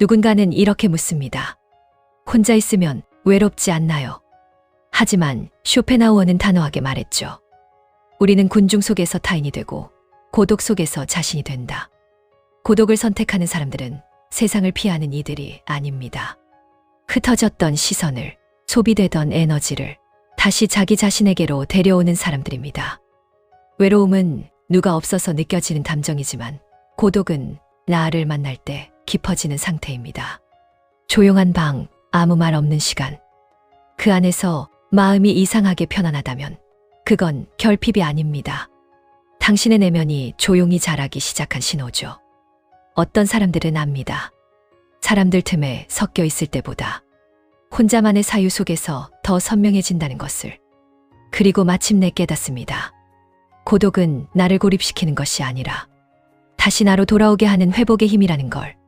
누군가는 이렇게 묻습니다. 혼자 있으면 외롭지 않나요? 하지만 쇼펜하우어는 단호하게 말했죠. 우리는 군중 속에서 타인이 되고 고독 속에서 자신이 된다. 고독을 선택하는 사람들은 세상을 피하는 이들이 아닙니다. 흩어졌던 시선을, 소비되던 에너지를 다시 자기 자신에게로 데려오는 사람들입니다. 외로움은 누가 없어서 느껴지는 감정이지만 고독은 나를 만날 때 깊어지는 상태입니다. 조용한 방, 아무 말 없는 시간. 그 안에서 마음이 이상하게 편안하다면 그건 결핍이 아닙니다. 당신의 내면이 조용히 자라기 시작한 신호죠. 어떤 사람들은 압니다. 사람들 틈에 섞여 있을 때보다 혼자만의 사유 속에서 더 선명해진다는 것을. 그리고 마침내 깨닫습니다. 고독은 나를 고립시키는 것이 아니라 다시 나로 돌아오게 하는 회복의 힘이라는 걸.